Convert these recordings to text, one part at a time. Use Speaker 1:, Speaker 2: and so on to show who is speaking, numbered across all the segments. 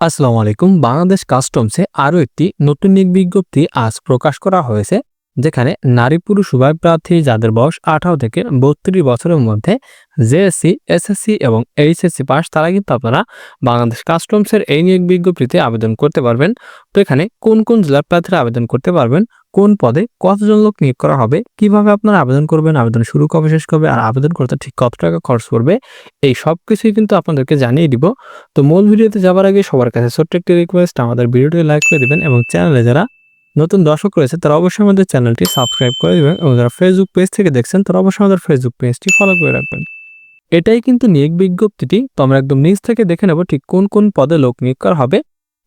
Speaker 1: আসসালামু আলাইকুম। বাংলাদেশ কাস্টমসে আরও একটি নতুন নিয়োগ বিজ্ঞপ্তি আজ প্রকাশ করা হয়েছে। যেখানে নারী পুরুষ উভয় প্রার্থী যাদের বয়স আঠারো থেকে বত্রিশ বছরের মধ্যে জেএসসি এসএসসি এবং এইচএসসি পাস, তারা কিন্তু আপনারা বাংলাদেশ কাস্টমসের এই নিয়োগ বিজ্ঞপ্তিতে আবেদন করতে পারবেন। তো এখানে কোন কোন জেলার প্রার্থীরা আবেদন করতে পারবেন, কোন পদে কতজন লোক নিয়োগ করা হবে, কীভাবে আপনারা আবেদন করবেন, আবেদন শুরু কবে, শেষ করবে আর আবেদন করতে ঠিক কত টাকা খরচ পড়বে, এই সব কিছুই কিন্তু আপনাদেরকে জানিয়ে দিব। তো মূল ভিডিওতে যাবার আগে সবার কাছে ছোট্ট একটি রিকোয়েস্ট আমাদের ভিডিওটি লাইক করে দিবেন এবং চ্যানেলে যারা নতুন দর্শক রয়েছে, তারা অবশ্যই আমাদের চ্যানেলটি সাবস্ক্রাইব করে দেবেন এবং যারা ফেসবুক পেজ থেকে দেখছেন, তারা অবশ্যই আমাদের ফেসবুক পেজটি ফলো করে রাখবেন। এটাই কিন্তু নিয়োগ বিজ্ঞপ্তিটি। তো আমরা একদম নিচ থেকে দেখে নেব ঠিক কোন কোন পদে লোক নিয়োগ করা হবে।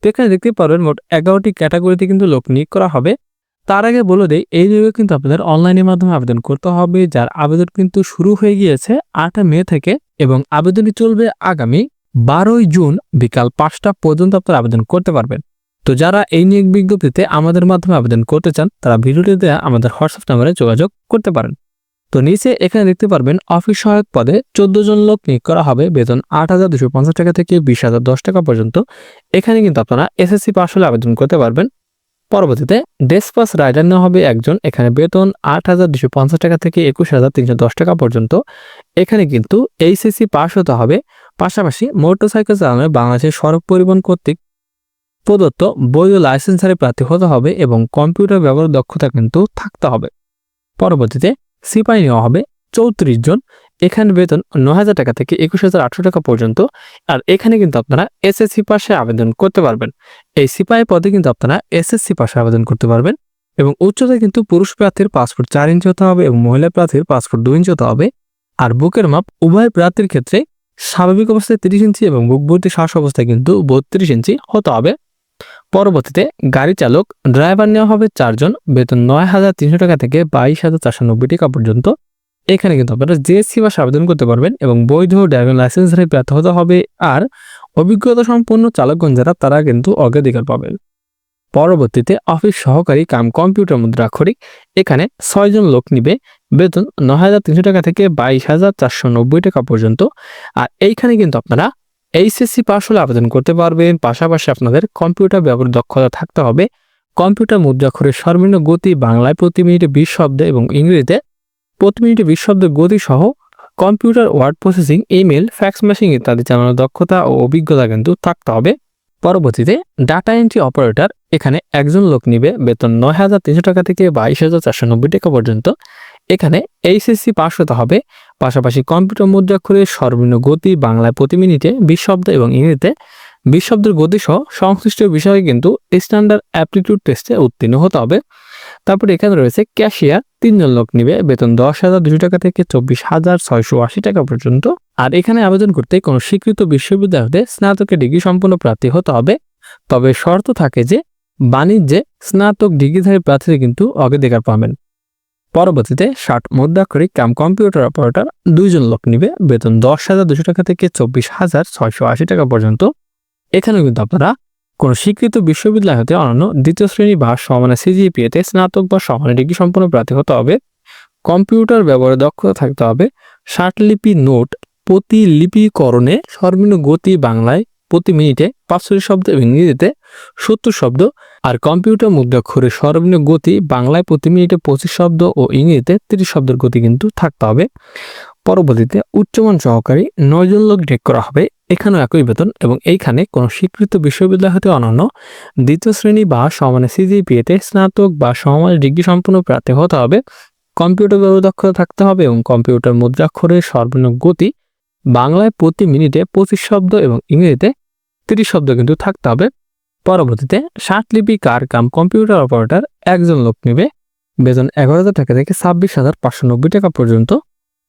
Speaker 1: তো এখানে দেখতে পারবেন মোট এগারোটি ক্যাটাগরিতে কিন্তু লোক নিয়োগ করা হবে। তার আগে বলে দেই, এই নিয়োগে কিন্তু আপনাদের অনলাইনের মাধ্যমে আবেদন করতে হবে, যার আবেদন কিন্তু শুরু হয়ে গিয়েছে আট মে থেকে এবং আবেদনটি চলবে আগামী বারোই জুন বিকাল পাঁচটা পর্যন্ত আপনারা আবেদন করতে পারবেন। তো যারা এই নিয়োগ বিজ্ঞপ্তিতে আমাদের মাধ্যমে আবেদন করতে চান, তারা ভিডিওটি দেওয়া আমাদের হোয়াটসঅ্যাপ নাম্বারে যোগাযোগ করতে পারেন। তো নিচে এখানে দেখতে পারবেন, অফিস সহায়ক পদে চোদ্দ জন লোক নিয়োগ করা হবে। বেতন আট হাজার দুশো পঞ্চাশ টাকা থেকে বিশ হাজার দশ টাকা পর্যন্ত। এখানে কিন্তু আপনারা এসএসসি পাস হলে আবেদন করতে পারবেন। পরবর্তীতে ডেসপাস রাইডার নেওয়া হবে একজন। এখানে বেতন আট হাজার দুশো পঞ্চাশ টাকা থেকে একুশ হাজার তিনশো দশ টাকা পর্যন্ত। এখানে কিন্তু এইচএসসি পাস হতে হবে। পাশাপাশি মোটরসাইকেল চালানোর বাংলাদেশের সড়ক পরিবহন কর্তৃক প্রদত্ত বৈধ লাইসেন্সারে প্রার্থী হতে হবে এবং কম্পিউটার ব্যবহার দক্ষতা কিন্তু থাকতে হবে। পরবর্তীতে সিপাই নেওয়া হবে চৌত্রিশ জন, এখানে বেতন ন হাজার টাকা থেকে একুশ হাজার আটশো টাকা পর্যন্ত, আর এখানে কিন্তু আপনারা এসএসসি পাশে আবেদন করতে পারবেন। এই সিপাই পদে কিন্তু আপনারা এসএসসি পাশে আবেদন করতে পারবেন এবং উচ্চতায় কিন্তু পুরুষ প্রার্থীর পাসপোর্ট চার ইঞ্চি হতে হবে এবং মহিলা প্রার্থীর পাসপোর্ট দুই ইঞ্চি হতে হবে। আর বুকের মাপ উভয় প্রার্থীর ক্ষেত্রে স্বাভাবিক অবস্থায় তিরিশ ইঞ্চি এবং বুক ভর্তি শ্বাস অবস্থায় কিন্তু বত্রিশ ইঞ্চি হতে হবে। পরবর্তীতে গাড়ি চালক, ড্রাইভার নেওয়া হবে চারজন, বেতন নয় হাজার তিনশো টাকা থেকে বাইশ হাজার চারশো নব্বই টাকা পর্যন্ত। এখানে কিন্তু আপনারা জিএসসি বাসে আবেদন করতে পারবেন এবং বৈধ ড্রাইভিং লাইসেন্সের প্রাপ্ত হতে হবে আর অভিজ্ঞতা সম্পন্ন চালকগণ যারা, তারা কিন্তু অগ্রাধিকার পাবেন। পরবর্তীতে অফিস সহকারী কাম কম্পিউটার মুদ্রাক্ষরিক এখানে ছয়জন লোক নিবে, বেতন ন হাজার তিনশো টাকা থেকে বাইশ হাজার চারশো নব্বই টাকা পর্যন্ত। আর এইখানে কিন্তু আপনারা এইচএসসি পাস হলে আবেদন করতে পারবেন। পাশাপাশি আপনাদের কম্পিউটার ব্যবহার দক্ষতা থাকতে হবে। কম্পিউটার মুদ্রাক্ষরের সর্বনিম্ন গতি বাংলায় প্রতি মিনিটে বিশ শব্দ এবং ইংরেজিতে প্রতি মিনিটে বিশ শব্দের গতি সহ computer word processing email fax machine ইত্যাদি চালানোর দক্ষতা ও অভিজ্ঞতা কিন্তু থাকতে হবে। পরবর্তীতে ডাটা এন্ট্রি অপারেটর, এখানে একজন লোক নিবে। বেতন নয় হাজার তিনশো টাকা থেকে বাইশ হাজার চারশো নব্বই টাকা পর্যন্ত। এখানে এইচএসসি পাস হতে হবে। পাশাপাশি কম্পিউটার মুদ্রাক্ষরের সর্বনিম্ন গতি বাংলায় প্রতি মিনিটে বিশ শব্দ এবং ইংরেজিতে বিশ শব্দের গতি সহ সংশ্লিষ্ট বিষয়ে কিন্তু স্ট্যান্ডার্ড অ্যাপটিটিউড টেস্টে উত্তীর্ণ হতে হবে। তারপরে এখানে রয়েছে ক্যাশিয়ার তিনজন লোক নিবে, বেতন দশ হাজার দুশো টাকা থেকে চব্বিশ হাজার ছয়শো আশি টাকা পর্যন্ত। আর এখানে আবেদন করতে কোনো স্বীকৃত বিশ্ববিদ্যালয় হতে স্নাতকের ডিগ্রি সম্পন্ন প্রার্থী হতে হবে। তবে শর্ত থাকে যে বাণিজ্যে স্নাতক ডিগ্রিধারী প্রার্থীরা কিন্তু অগ্রাধিকার পাবেন। পরবর্তীতে ষাট মুদ্রাক্ষরিক কাম কম্পিউটার অপারেটর দুইজন লোক নিবে। বেতন দশ হাজার দুশো টাকা থেকে চব্বিশ হাজার ছয়শো আশি টাকা পর্যন্ত। এখানেও কিন্তু আপনারা কোনো স্বীকৃত বিশ্ববিদ্যালয় হতে অনন্য দ্বিতীয় শ্রেণি বা সমানে সিজিপিএতে স্নাতক বা সমানে ডিগ্রি সম্পন্ন প্রার্থী হতে হবে। কম্পিউটার ব্যবহারে দক্ষতা থাকতে হবে। ষাটলিপি নোট প্রতিলিপিকরণে সর্বনিম্ন গতি বাংলায় প্রতি মিনিটে পাঁচশো শব্দ এবং ইংরেজিতে সত্তর শব্দ আর কম্পিউটার মুদ্রাক্ষরের সর্বনিম্ন গতি বাংলায় প্রতি মিনিটে পঁচিশ শব্দ ও ইংরেজিতে তিরিশ শব্দের গতি কিন্তু থাকতে হবে। পরবর্তীতে উচ্চমান সহকারী নয়জন লোক ডেক করা হবে। এখানেও একই বেতন এবং এইখানে কোনো স্বীকৃত বিশ্ববিদ্যালয় হতে অনন্য। দ্বিতীয় শ্রেণি বা সমানে সিজিপিএতে স্নাতক বা সমানে ডিগ্রি সম্পন্ন প্রার্থী হতে হবে। কম্পিউটার দক্ষতা থাকতে হবে এবং কম্পিউটার মুদ্রাক্ষরের সর্বনিম্ন গতি বাংলায় প্রতি মিনিটে পঁচিশ শব্দ এবং ইংরেজিতে তিরিশ শব্দ কিন্তু থাকতে হবে। পরবর্তীতে ষাটলিপি কার কাম কম্পিউটার অপারেটর একজন লোক নেবে, বেতন এগারো হাজার টাকা থেকে ছাব্বিশ হাজার পাঁচশো নব্বই টাকা পর্যন্ত।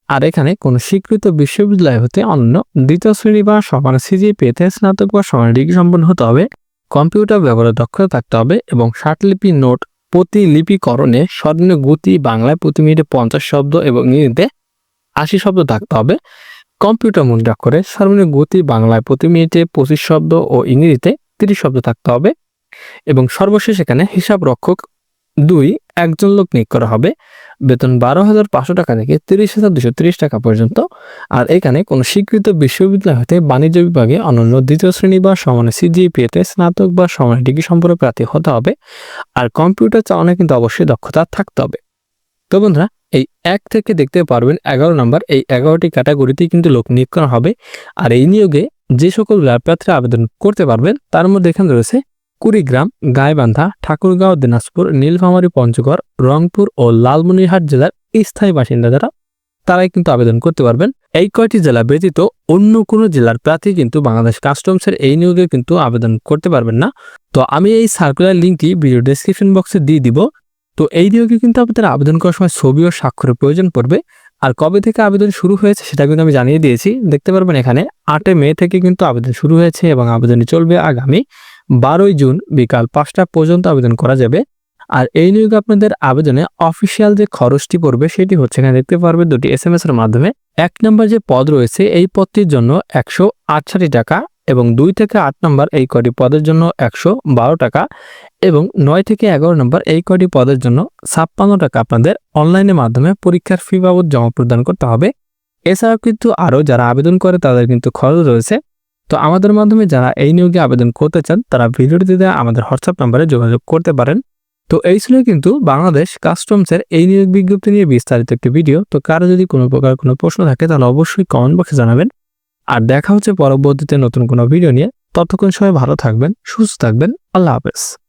Speaker 1: আর এখানে কোনো স্বীকৃত বিশ্ববিদ্যালয় হতে অন্য দ্বিতীয় শ্রেণি বা সমান সিজিপিএতে স্নাতক বা সমান ডিগ্রি সম্পন্ন হতে হবে। কম্পিউটার ব্যবহারের দক্ষতা থাকতে হবে এবং ষাটলিপি নোট প্রতিলিপিকরণে সর্বনিম্ন গতি বাংলায় প্রতি মিনিটে পঞ্চাশ শব্দ এবং ইংরেজিতে আশি শব্দ থাকতে হবে। কম্পিউটার মুদ্রাক্ষরে সর্বনিম্ন গতি বাংলায় প্রতি মিনিটে পঁচিশ শব্দ ও ইংরেজিতে তিরিশ শব্দ থাকতে হবে এবং সর্বশেষ এখানে হিসাব রক্ষক দুই, একজন লোক নিয়োগ করা হবে। বেতন বারো হাজার পাঁচশো টাকা থেকে তিরিশ হাজার দুশো তিরিশ টাকা পর্যন্ত। আর এখানে কোনো স্বীকৃত বিশ্ববিদ্যালয় হতে বাণিজ্য বিভাগে অনন্য দ্বিতীয় শ্রেণি বা সমানে সিজিপিএতে স্নাতক বা সমানে ডিগ্রি সম্পর্কে প্রার্থী হতে হবে। আর কম্পিউটার চালানো কিন্তু অবশ্যই দক্ষতা থাকতে হবে। তো বন্ধুরা, এই এক থেকে দেখতে পারবেন এগারো নম্বর। এই এগারোটি ক্যাটাগরিতেই কিন্তু লোক নিয়োগ করা হবে। আর এই নিয়োগে যে সকল প্রার্থীরা আবেদন করতে পারবেন, তার মধ্যে এখানে রয়েছে কুড়িগ্রাম, গাইবান্ধা, ঠাকুরগাঁও, দিনাজপুর, নীলফামারী, পঞ্চগড়, রংপুর ও লালমনিরহাট জেলার স্থায়ী বাসিন্দা যারা, তারাই কিন্তু আবেদন করতে পারবেন। এই কয়টি জেলা ব্যতীত অন্য কোনো জেলার প্রার্থী কিন্তু বাংলাদেশ কাস্টমসের এই নিয়োগে কিন্তু আবেদন করতে পারবেন না। তো আমি এই সার্কুলার লিঙ্কটি ভিডিও ডেসক্রিপশন বক্সে দিয়ে দিব। তো এই নিয়োগে কিন্তু আপনাদের আবেদন করার সময় ছবি ও স্বাক্ষরের প্রয়োজন পড়বে। আর কবে থেকে আবেদন শুরু হয়েছে সেটা কিন্তু আমি জানিয়ে দিয়েছি। দেখতে পারবেন এখানে আটে মে থেকে কিন্তু আবেদন শুরু হয়েছে এবং আবেদনটি চলবে আগামী বারোই জুন বিকাল পাঁচটা পর্যন্ত আবেদন করা যাবে। আর এই নিয়োগে আপনাদের আবেদনে অফিসিয়াল যে খরচটি পড়বে সেটি হচ্ছে এখানে দেখতে পারবেন দুটি এস এম এস এর মাধ্যমে। এক নম্বর যে পদ রয়েছে, এই পদটির জন্য একশো আটষট্টি টাকা এবং দুই থেকে আট নম্বর এই কটি পদের জন্য একশো বারো টাকা এবং নয় থেকে এগারো নম্বর এই কটি পদের জন্য ছাপ্পান্ন টাকা আপনাদের অনলাইনের মাধ্যমে পরীক্ষার ফি বাবদ জমা প্রদান করতে হবে। এছাড়াও কিন্তু আরও যারা আবেদন করে তাদের কিন্তু খরচ রয়েছে। তো আমাদের মাধ্যমে যারা এই নিয়োগে আবেদন করতে চান, তারা ভিডিওটিতে আমাদের হোয়াটসঅ্যাপ নাম্বারে যোগাযোগ করতে পারেন। তো এই ছিল কিন্তু বাংলাদেশ কাস্টমসের এই নিয়োগ বিজ্ঞপ্তি নিয়ে বিস্তারিত একটি ভিডিও। তো কারও যদি কোনো প্রকার কোনো প্রশ্ন থাকে, তাহলে অবশ্যই কমেন্ট বক্সে জানাবেন। আর দেখা হচ্ছে পরবর্তীতে নতুন কোনো ভিডিও নিয়ে। ততক্ষণ সবাই ভালো থাকবেন, সুস্থ থাকবেন। আল্লাহ হাফেজ।